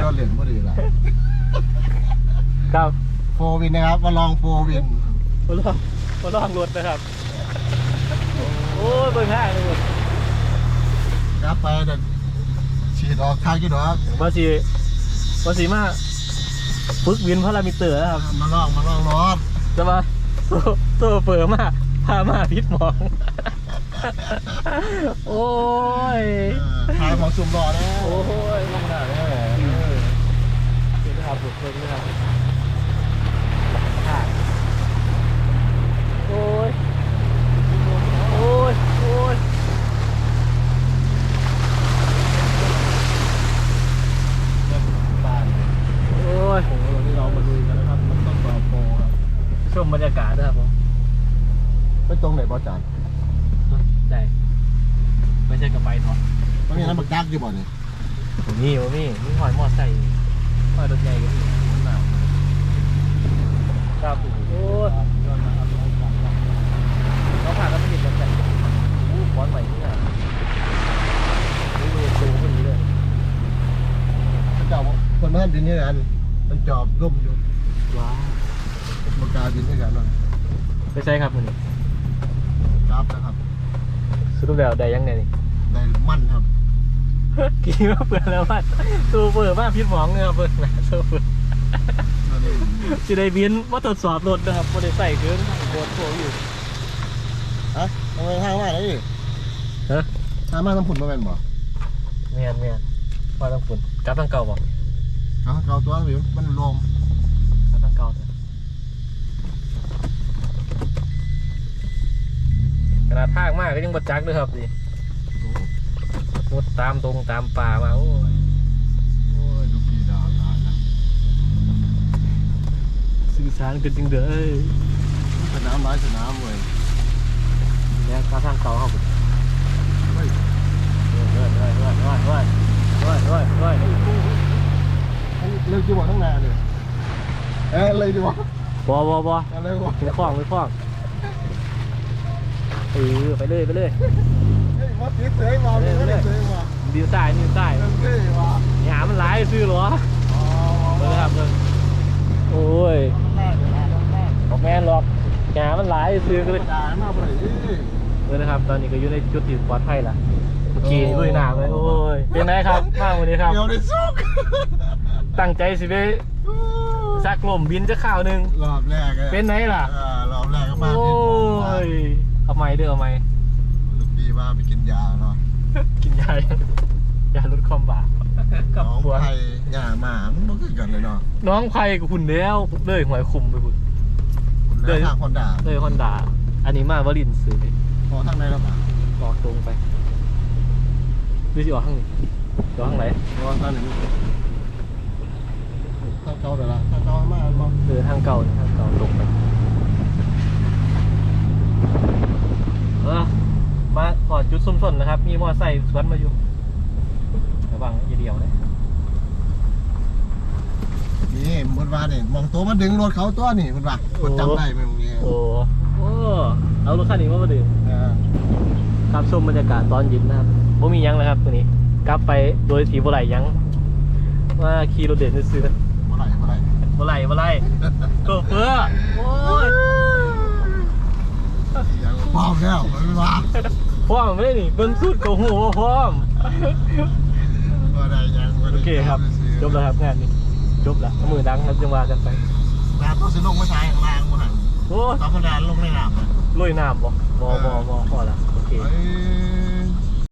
เราเล่นบ่ดีละครับโฟวินนะครับมาลองโฟวินมาลองมาลองรถนะครับโอ้ยเบิ่งห้างเลยหมดครับไปเดินฉีดออกทางกี่ดอกภาษีภาษีมาฝึกวินพารามิเตอร์นะครับมาลองมาลองรถจะมาโซโซเฟอร์มาพามาพิษหมอง โอ้ยทายของซุ่มรอนะโอ้ยลงหนาแน่เดี๋ยวนะครับบุกเพิ่งนะครับอะโอ้ยโอ้ยโอ้ยบ้านโอ้ยโอ้โหวันนี้เรามาลุยกันนะครับมันต้องต่อโฟครับชมบรรยากาศนะครับผมไปตรงไหนบอจัน ได้ไม่ใช่กับไปถอด มั นมีน้ำบักดักอยู่บ่เนี่ยผมนี่ผมนี่มีหอยมอดใส่หอยรถใหญ่ก็มีหนาวครับโอ้ยเขาผ่านแล้วไม่เห็นรถใหญ่โอ้ยบอลใหม่นี่นะนี่ดูสูงพอดีเลยเจ้าคนมาทำดินนี่กันมันจอบร่มอยู่ว้าวปากกาดินด้วยกันหน่อยไปใช่ครับมันนี่ครับนะครับสรุปแล้วได้ยังไงนี่ได้มั่นครับ กินมาเปลือนแล้วว่าตัวเปิดมาพิษหมองเงือเปิดนะตัวเปิดนั่นเองจะได้บินมาตรวจสอบรถนะครับไม่ได้ใส่เกินโคตรโผอยู่ฮะทำไมทางมาได้ดิฮะทางมาทำผุนมาเป็นบ่เมียนเมียนมาต้องคุณกลับทางเก่าบ่เขาเขาตัวผิวมันลมกลับทางเก่าเถอะขนาดทางมากก็ยังบัดจักเลยครับดิ มุดตามตรงตามป่ามาโอ้ยโอ้ยดูพี่ดาวตายนะสื่อสารกันจริงเด้อสนามร้ายสนามเว้ยแล้วกลับทางเก่าครับเฮ้ยเฮ้ยเฮ้ยเฮ้ยเฮ้ยเฮ้ยเฮ้ยเฮ้ยเฮ้ยเฮ้ยอันเลิกจีบข้างหน้าเลยเอ้เลยดีวะบ่บ่บ่อะไรวะไม่คล้องไม่คล้องเออไปเลยไปเลย เฮ้ยมาติดเสยมาเลยไม่ได้เสยมาดิวใต้ดิวใต้เริ่มเสยมาหยามันหลายซื้อเหรออ๋อเบิ่งครับเบิ่งโอ้ยแม่แม่แม่บอกแม่นหรอกหยามันหลายซื้อก็เลยด่ามาบ่ได้ดิเออนะครับ ตอนนี้ก็อยู่ในจุดที่ปลอดภัยละเมื่อกี้ลุยน้ำเลยโอ้ยเป็นไงครับมาวันนี้ครับเดี๋ยวได้สุกตั้งใจสิไปซักลมบินจะข่าวหนึ่งรอบแรกอะเป็นไงล่ะเออรอบแรกก็มาโอ้ผิดหมอมายเอาไม้เด้อเอาไม้ลูกพี่ ว่าไปกินยาเนาะกินยายาลดความบาปกับน้องหัวไผ่ยาหมามันบ่คือกันเลยเนาะน้องไผ่กับคุณแล้วเลยหวยคุมไปคุณคุณแล้วทางคนด่าเลยฮอนดาอันนี้มาวลินซื้อพอทางไหนแล้วป่ะออกตรงไปดูสิออกข้างนี้ออกข้างไหนพอทางไหนทางเก่าเดี๋ยวละทางเก่ามาบ่เออทางเก่านี่ทางเก่าตรงไปเออ มาขอจุดส้นๆนะครับ มีมอไซค์สวนมาอยู่ระวังอย่าเดียวเลยนี่มันว่าเนี่ยมองตัวมันดึงรถเขาตัวนี่มันว่าคนจำได้ไหมมึงเนี่ยโอ้โอ้เอารถคันนี้มามาดื่มเออครับชมบรรยากาศตอนเย็นนะครับบ่มีหยังเลยครับตัวนี้กลับไปโดยสีบ่ไหลหยังว่าขี่รถเด่นซื้อเมื่อไหร่เมื่อไหร่ๆบ่ไหลบ่ไหลโชเฟอร์โอ้ยอย่าง พร้อมแล้วมันว่าพร้อมไม่ได้นี่เบิ่งสุดก็หูว่าพร้อมเมื่อไหร่ยังบ่โอได้เคครับ จบแล้วครับงานนี้จบแล้วเอามือดังครับจังว่ากันไปน้ำต้องสิลงมาใช้ข้างล่างมั้งโอ้ยตอนคนแดนลงในน้ำนะลุยน้ำบ่บ่บ่บ่พอแล้วโอเคเอ้ย